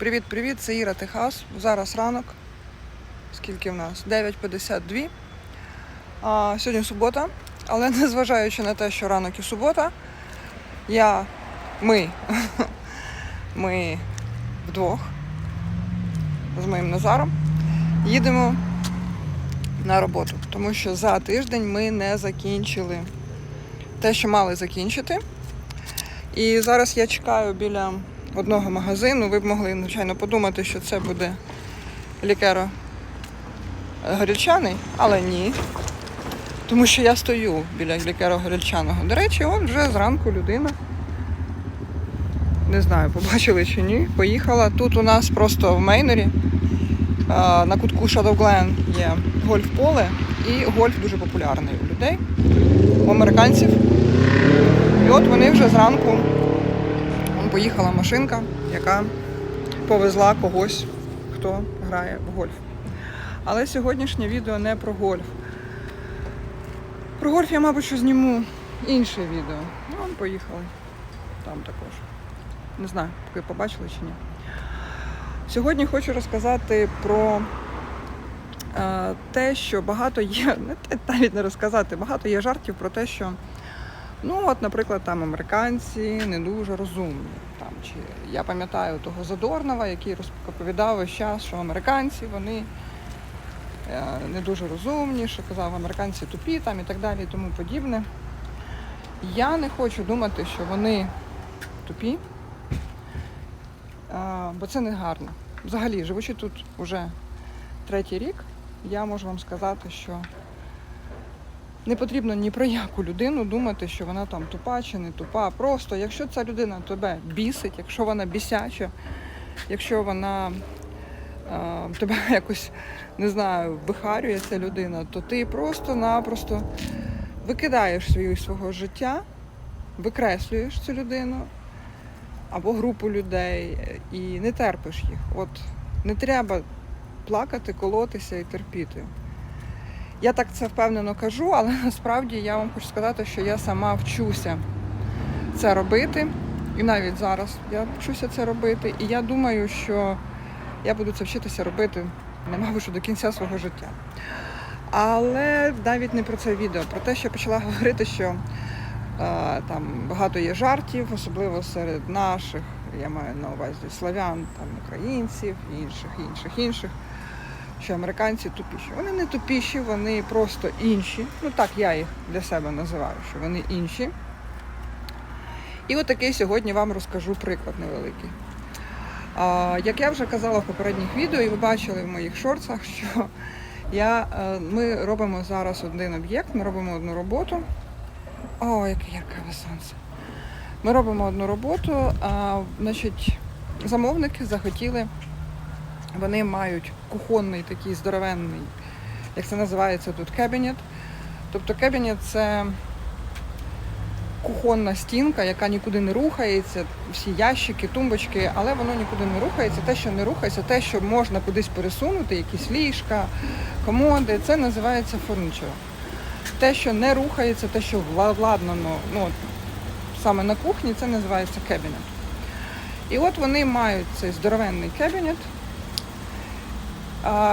Привіт-привіт, це Іра Техас. Зараз ранок. Скільки в нас? 9.52. А, сьогодні субота, але незважаючи на те, що ранок і субота, я, ми, ми вдвох з моїм Назаром їдемо на роботу, тому що за тиждень ми не закінчили те, що мали закінчити. І зараз я чекаю біля одного магазину. Ви б могли, звичайно, подумати, що це буде лікеро горільчаний, але ні. Тому що я стою біля лікеро горільчаного. До речі, от вже зранку людина. Не знаю, побачили чи ні. Поїхала. Тут у нас просто в Мейнері на кутку Shadow Glen є гольф-поле, і гольф дуже популярний у людей, у американців. І от вони вже зранку поїхала машинка, яка повезла когось, хто грає в гольф. Але сьогоднішнє відео не про гольф. Про гольф я, мабуть, що зніму інше відео. Ну, вон поїхали. Там також. Не знаю, поки побачили чи ні. Сьогодні хочу розказати про е, те, що багато є, навіть не розказати, багато є жартів про те, що Ну, от, наприклад, там американці не дуже розумні. Там, чи я пам'ятаю того Задорнова, який розповідав весь час, що американці вони е, не дуже розумні, що казав, американці тупі там і так далі, і тому подібне. Я не хочу думати, що вони тупі, е, бо це не гарно. Взагалі, живучи тут уже третій рік, я можу вам сказати, що не потрібно ні про яку людину думати, що вона там тупа чи не тупа. Просто якщо ця людина тебе бісить, якщо вона бісяча, якщо вона е, тебе якось не знаю, вихарює ця людина, то ти просто-напросто викидаєш свою свого життя, викреслюєш цю людину або групу людей і не терпиш їх. От не треба плакати, колотися і терпіти. Я так це впевнено кажу, але насправді я вам хочу сказати, що я сама вчуся це робити. І навіть зараз я вчуся це робити. І я думаю, що я буду це вчитися робити, не мабуть, що до кінця свого життя. Але навіть не про це відео, про те, що я почала говорити, що е, там багато є жартів, особливо серед наших, я маю на увазі славян, там українців, інших, інших, інших що американці тупіші. Вони не тупіші, вони просто інші. Ну так я їх для себе називаю, що вони інші. І от такий сьогодні вам розкажу приклад невеликий. А, Як я вже казала в попередніх відео, і ви бачили в моїх шорцах, що я, е, ми робимо зараз один об'єкт, ми робимо одну роботу. О, яке яркаве сонце. Ми робимо одну роботу, а значить, замовники захотіли вони мають кухонний такий здоровенний, як це називається тут, кабінет. Тобто кабінет це кухонна стінка, яка нікуди не рухається, всі ящики, тумбочки, але воно нікуди не рухається. Те, що не рухається, те, що можна кудись пересунути, якісь ліжка, комоди, це називається фурнічер. Те, що не рухається, те, що владнано, ну, саме на кухні, це називається кабінет. І от вони мають цей здоровенний кабінет.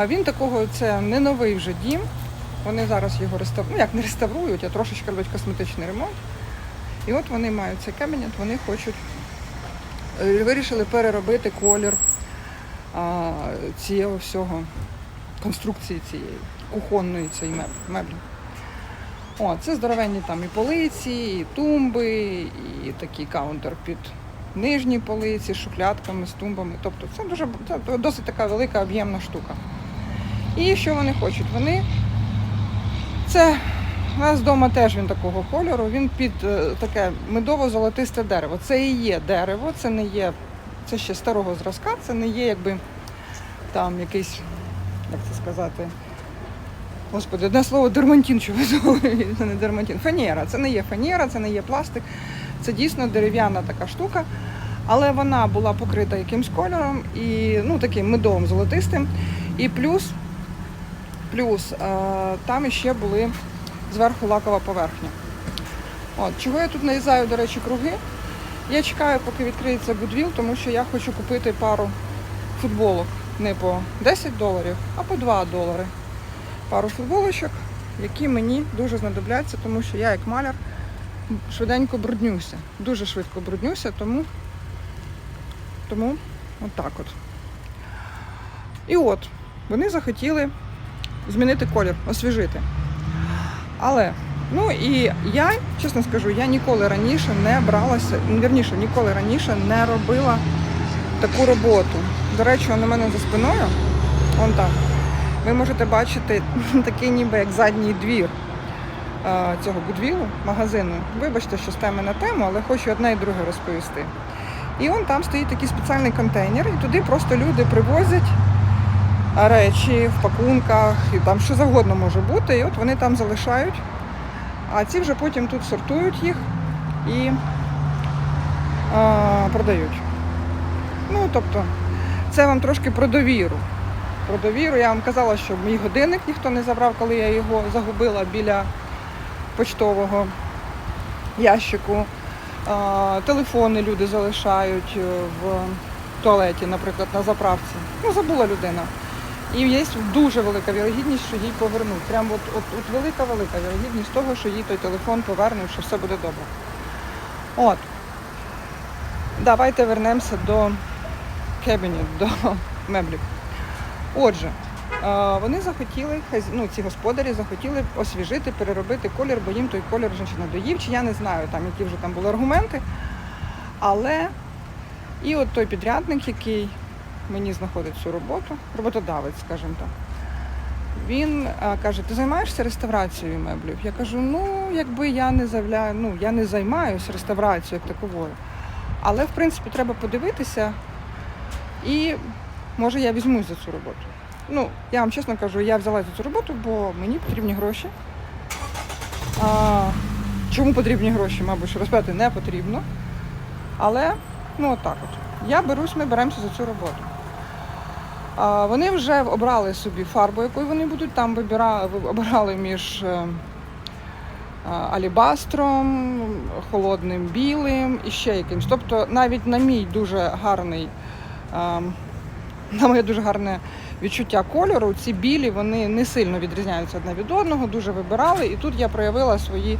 Він такого, це не новий вже дім. Вони зараз його реставрують, ну як не реставрують, а трошечки роблять косметичний ремонт. І от вони мають цей кабінет, вони хочуть, е, вирішили переробити колір а, цього всього, конструкції цієї, кухонної цієї меблі. О, це здоровенні там і полиці, і тумби, і такий каунтер під нижні полиці з шухлядками, з тумбами. Тобто це дуже це досить така велика об'ємна штука. І що вони хочуть? Вони це у нас вдома теж він такого кольору, він під е, таке медово-золотисте дерево. Це і є дерево, це не є, це ще старого зразка, це не є якби там якийсь, як це сказати, господи, одне слово дермантин, що ви це не дермантин. Фанера. Це не є фанера, це не є пластик. Це дійсно дерев'яна така штука, але вона була покрита якимсь кольором і ну таким медовим золотистим. І плюс, плюс е, там ще були зверху лакова поверхня. От, Чого я тут нарізаю, до речі, круги? Я чекаю, поки відкриється Goodwill, тому що я хочу купити пару футболок не по 10 доларів, а по 2 долари. Пару футболочок, які мені дуже знадобляться, тому що я як маляр швиденько бруднюся. Дуже швидко бруднюся, тому, тому отак от. І от, вони захотіли змінити колір, освіжити. Але, ну і я, чесно скажу, я ніколи раніше не бралася, вірніше, ніколи раніше не робила таку роботу. До речі, у мене за спиною, вон там, ви можете бачити такий ніби як задній двір цього будвілу, магазину. Вибачте, що з теми на тему, але хочу одне і друге розповісти. І он там стоїть такий спеціальний контейнер, і туди просто люди привозять речі в пакунках, і там що завгодно може бути. І от вони там залишають, а ці вже потім тут сортують їх і а, продають. Ну, тобто, це вам трошки про довіру. Про довіру. Я вам казала, що мій годинник ніхто не забрав, коли я його загубила біля почтового ящику. Телефони люди залишають е, в туалеті, наприклад, на заправці. Ну, забула людина. І є дуже велика вірогідність, що їй повернуть. Прям от, от, от велика велика вірогідність того, що їй той телефон повернуть, що все буде добре. От. Давайте вернемося до кабінет, до меблів. Отже, вони захотіли, ну, ці господарі захотіли освіжити, переробити колір, бо їм той колір вже надоїв, чи я не знаю, там, які вже там були аргументи. Але і от той підрядник, який мені знаходить цю роботу, роботодавець, скажімо так. Він каже: ти займаєшся реставрацією меблів? Я кажу, ну якби я не завля... ну, я не займаюся реставрацією як таковою. Але в принципі треба подивитися, і може я візьмусь за цю роботу. Ну, я вам чесно кажу, я взяла цю роботу, бо мені потрібні гроші. А, чому потрібні гроші, мабуть, розповідати не потрібно. Але ну отак от. Я берусь, ми беремося за цю роботу. А, Вони вже обрали собі фарбу, якою вони будуть там вибира... обирали між е, алібастром, холодним білим і ще якимось. Тобто навіть на мій дуже гарний, а, на моє дуже гарне відчуття кольору, ці білі вони не сильно відрізняються одне від одного, дуже вибирали. І тут я проявила свої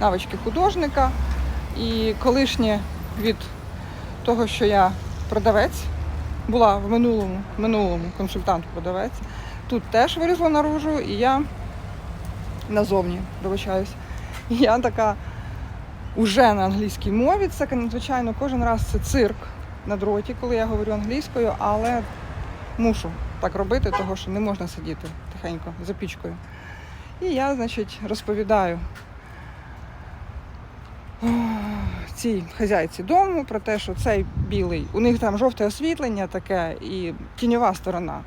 навички художника. І колишнє від того, що я продавець, була в минулому, минулому консультант-продавець. Тут теж вилізла наружу, і я назовні, вибачаюсь. Я така уже на англійській мові. Це, звичайно, кожен раз це цирк на дроті, коли я говорю англійською, але мушу так робити, того що не можна сидіти тихенько за пічкою. І я, значить, розповідаю цій хазяйці дому про те, що цей білий, у них там жовте освітлення таке і тіньова сторона.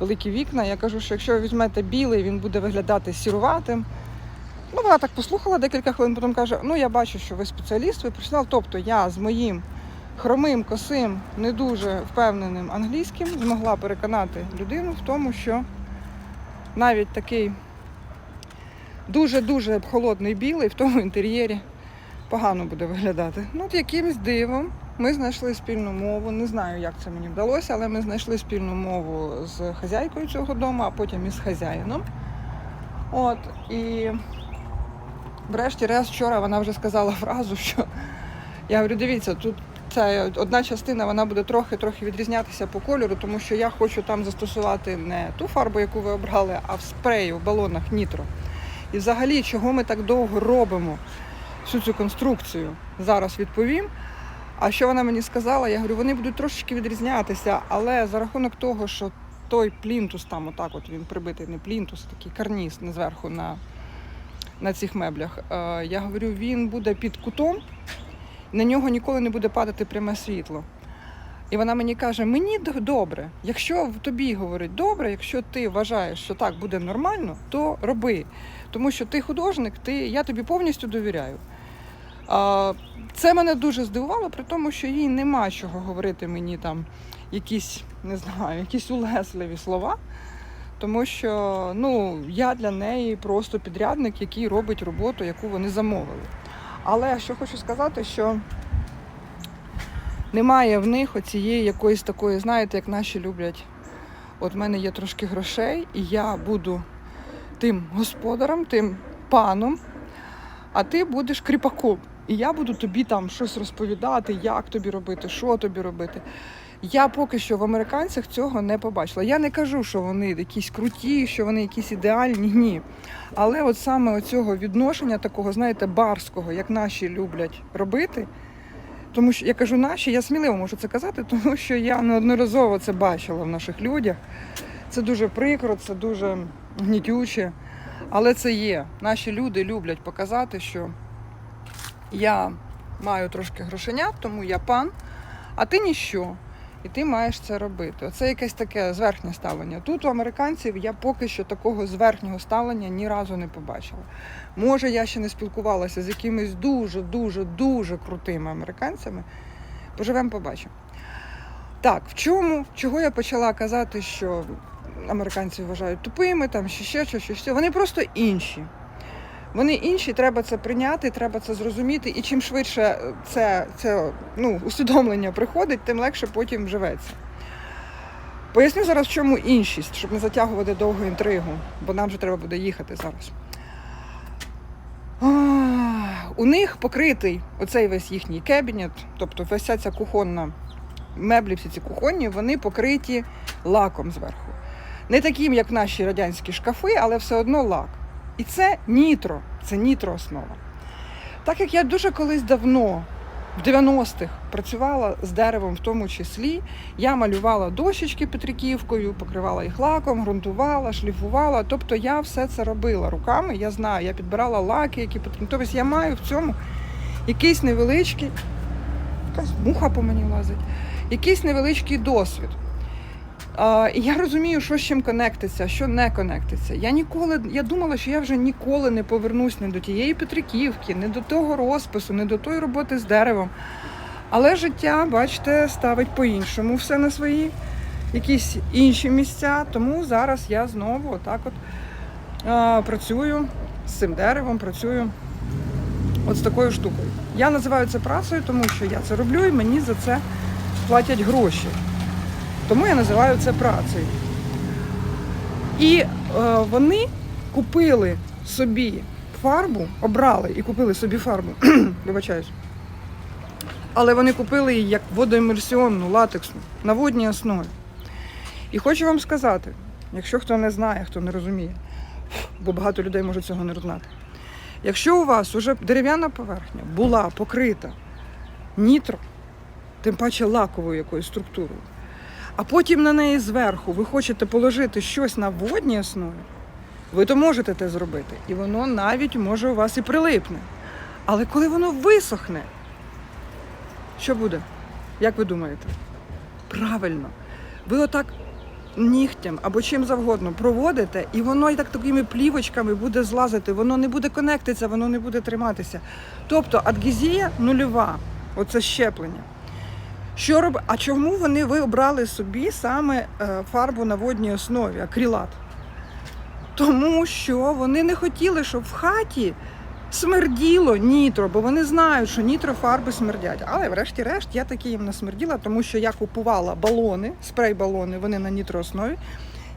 Великі вікна. Я кажу, що якщо ви візьмете білий, він буде виглядати сіруватим. Ну, вона так послухала декілька хвилин, потім каже: ну я бачу, що ви спеціаліст, ви професіонал. Тобто я з моїм хромим, косим, не дуже впевненим англійським змогла переконати людину в тому, що навіть такий дуже-дуже холодний білий в тому інтер'єрі погано буде виглядати. Ну, от якимось дивом ми знайшли спільну мову. Не знаю, як це мені вдалося, але ми знайшли спільну мову з хазяйкою цього дому, а потім із хазяїном. От, і врешті-решт вчора вона вже сказала фразу, що я говорю, дивіться, тут ця одна частина вона буде трохи-трохи відрізнятися по кольору, тому що я хочу там застосувати не ту фарбу, яку ви обрали, а в спреї, в балонах нітро. І взагалі, чого ми так довго робимо всю цю конструкцію, зараз відповім. А що вона мені сказала? Я говорю, вони будуть трошечки відрізнятися, але за рахунок того, що той плінтус там, отак, от він прибитий, не плінтус, такий карніз не зверху на, на цих меблях. Е, я говорю, він буде під кутом, на нього ніколи не буде падати пряме світло. І вона мені каже: мені добре, якщо тобі говорить добре, якщо ти вважаєш, що так буде нормально, то роби. Тому що ти художник, ти, я тобі повністю довіряю. А, це мене дуже здивувало, при тому, що їй нема чого говорити мені там якісь, не знаю, якісь улесливі слова. Тому що ну, я для неї просто підрядник, який робить роботу, яку вони замовили. Але що хочу сказати, що немає в них оцієї якоїсь такої, знаєте, як наші люблять. От в мене є трошки грошей, і я буду тим господарем, тим паном, а ти будеш кріпаком. І я буду тобі там щось розповідати, як тобі робити, що тобі робити. Я поки що в американцях цього не побачила. Я не кажу, що вони якісь круті, що вони якісь ідеальні, ні. Але от саме оцього відношення такого, знаєте, барського, як наші люблять робити. Тому що я кажу наші, я сміливо можу це казати, тому що я неодноразово це бачила в наших людях. Це дуже прикро, це дуже гнітюче. Але це є. Наші люди люблять показати, що я маю трошки грошенят, тому я пан, а ти ніщо. І ти маєш це робити. Оце якесь таке зверхнє ставлення. Тут у американців я поки що такого зверхнього ставлення ні разу не побачила. Може, я ще не спілкувалася з якимись дуже, дуже, дуже крутими американцями. Поживемо, побачимо. Так, в чому, чого я почала казати, що американці вважають тупими, там ще ще що, що. Вони просто інші. Вони інші, треба це прийняти, треба це зрозуміти. І чим швидше це, це ну, усвідомлення приходить, тим легше потім живеться. Поясню зараз, в чому іншість, щоб не затягувати довгу інтригу, бо нам вже треба буде їхати зараз. У них покритий оцей весь їхній кабінет, тобто вся ця кухонна меблі, всі ці кухонні, вони покриті лаком зверху. Не таким, як наші радянські шкафи, але все одно лак. І це нітро, це нітро основа. Так як я дуже колись давно, в 90-х, працювала з деревом в тому числі, я малювала дощечки петриківкою, покривала їх лаком, ґрунтувала, шліфувала. Тобто я все це робила руками, я знаю, я підбирала лаки, які потрібні. Тобто я маю в цьому якийсь невеличкий, якась муха по мені лазить, якийсь невеличкий досвід. І я розумію, що з чим конектиться, що не конектиться. Я ніколи, я думала, що я вже ніколи не повернусь не до тієї Петриківки, не до того розпису, не до тої роботи з деревом. Але життя, бачите, ставить по-іншому все на свої якісь інші місця. Тому зараз я знову отак от а, працюю з цим деревом, працюю от з такою штукою. Я називаю це працею, тому що я це роблю і мені за це платять гроші. Тому я називаю це працею. І е, вони купили собі фарбу, обрали і купили собі фарбу, вибачаюсь. Але вони купили її як водоемульсіонну, латексну, на водній основі. І хочу вам сказати, якщо хто не знає, хто не розуміє, бо багато людей може цього не знати. Якщо у вас уже дерев'яна поверхня була покрита нітро, тим паче лаковою якоюсь структурою, а потім на неї зверху ви хочете положити щось на водній основі, ви то можете це зробити. І воно навіть може у вас і прилипне. Але коли воно висохне, що буде? Як ви думаєте? Правильно, ви отак нігтям або чим завгодно проводите, і воно і так такими плівочками буде злазити, воно не буде конектитися, воно не буде триматися. Тобто адгезія нульова, оце щеплення. Що роб... А чому вони ви обрали собі саме е, фарбу на водній основі, акрилат? Тому що вони не хотіли, щоб в хаті смерділо нітро, бо вони знають, що нітрофарби смердять. Але врешті-решт я таки їм насмерділа, тому що я купувала балони, спрей-балони, вони на нітрооснові,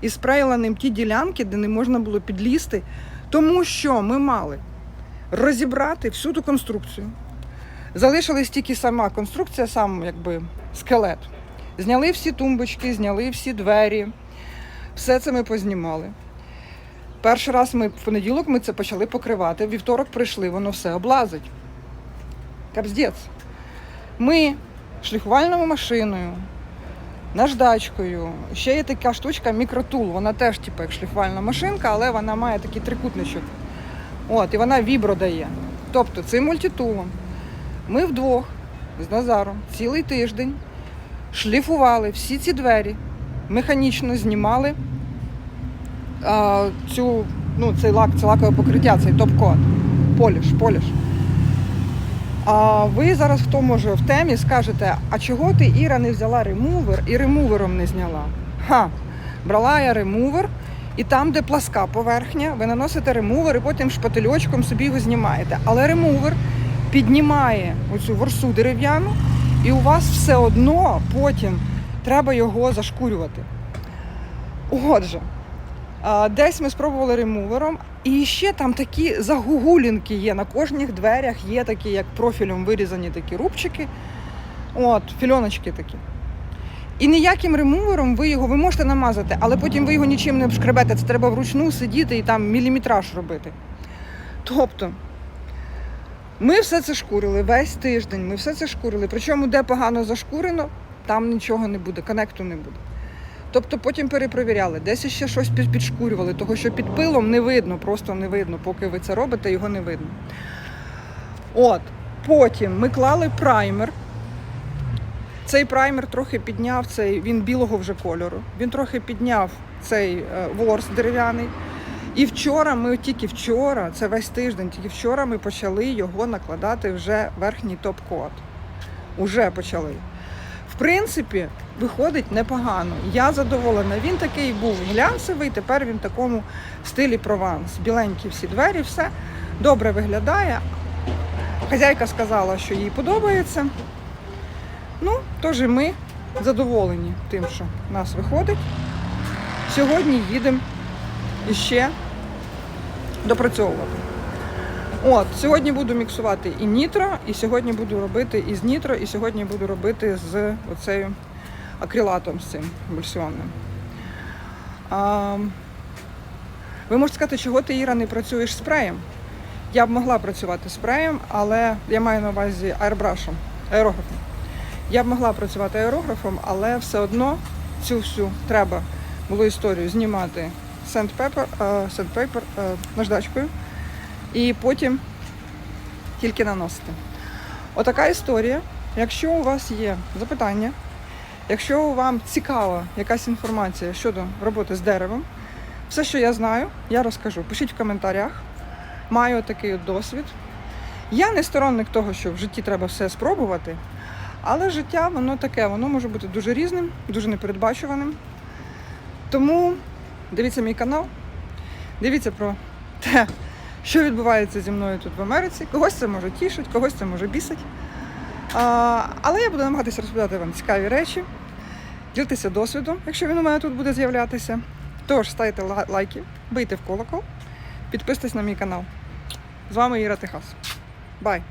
і спреїла ним ті ділянки, де не можна було підлізти, тому що ми мали розібрати всю ту конструкцію. Залишилась тільки сама конструкція, сам якби скелет. Зняли всі тумбочки, зняли всі двері. Все це ми познімали. Перший раз ми в понеділок ми це почали покривати. Вівторок прийшли, воно все облазить. Капздець. Ми шліфувальною машиною, наждачкою. Ще є така штучка мікротул. Вона теж, типу, як шліфувальна машинка, але вона має такий трикутничок. От, і вона вібро дає. Тобто цим мультитулом ми вдвох з Назаром цілий тиждень шліфували всі ці двері, механічно знімали а, цю, ну, цей лак, це лакове покриття, цей топ-код. Поліш, поліш. А ви зараз, хто може в темі, скажете, а чого ти, Іра, не взяла ремувер і ремувером не зняла? Ха, брала я ремувер, і там, де пласка поверхня, ви наносите ремувер і потім шпательочком собі його знімаєте. Але ремувер піднімає оцю ворсу дерев'яну І у вас все одно потім треба його зашкурювати. Отже, десь ми спробували ремувером, і ще там такі загугулінки є. На кожних дверях є такі, як профілем вирізані такі рубчики. От, фільоночки такі. І ніяким ремувером ви його ви можете намазати, але потім ви його нічим не обшкребете. Це треба вручну сидіти і там міліметраж робити. Тобто, ми все це шкурили весь тиждень. Ми все це шкурили. Причому, де погано зашкурено, там нічого не буде, коннекту не буде. Тобто потім перепровіряли, десь ще щось під- підшкурювали, того що під пилом не видно, просто не видно. Поки ви це робите, його не видно. От, потім ми клали праймер. Цей праймер трохи підняв цей, він білого вже кольору. Він трохи підняв цей е, ворс дерев'яний. І вчора ми тільки вчора, це весь тиждень, тільки вчора ми почали його накладати вже верхній топ-код. Уже почали. В принципі, виходить непогано. Я задоволена. Він такий був глянцевий, тепер він в такому стилі прованс. Біленькі всі двері, все добре виглядає. Хазяйка сказала, що їй подобається. Ну, тож і ми задоволені тим, що в нас виходить. Сьогодні їдемо іще допрацьовувати. От, сьогодні буду міксувати і нітро, і сьогодні буду робити із нітро, і сьогодні буду робити з оцею акрилатом з цим бульсіонним. А, ви можете сказати, чого ти, Іра, не працюєш спреєм? Я б могла працювати спреєм, але я маю на увазі аербрашем, аерографом. Я б могла працювати аерографом, але все одно цю всю треба було історію знімати сендпепер, сендпейпер е, наждачкою і потім тільки наносити. Отака історія. Якщо у вас є запитання, якщо вам цікава якась інформація щодо роботи з деревом, все, що я знаю, я розкажу. Пишіть в коментарях. Маю такий досвід. Я не сторонник того, що в житті треба все спробувати, але життя воно таке, воно може бути дуже різним, дуже непередбачуваним. Тому дивіться мій канал, дивіться про те, що відбувається зі мною тут в Америці. Когось це може тішить, когось це може бісить. А, але я буду намагатися розповідати вам цікаві речі, ділитися досвідом, якщо він у мене тут буде з'являтися. Тож ставте лайки, бийте в колокол, підписуйтесь на мій канал. З вами Іра Техас. Бай!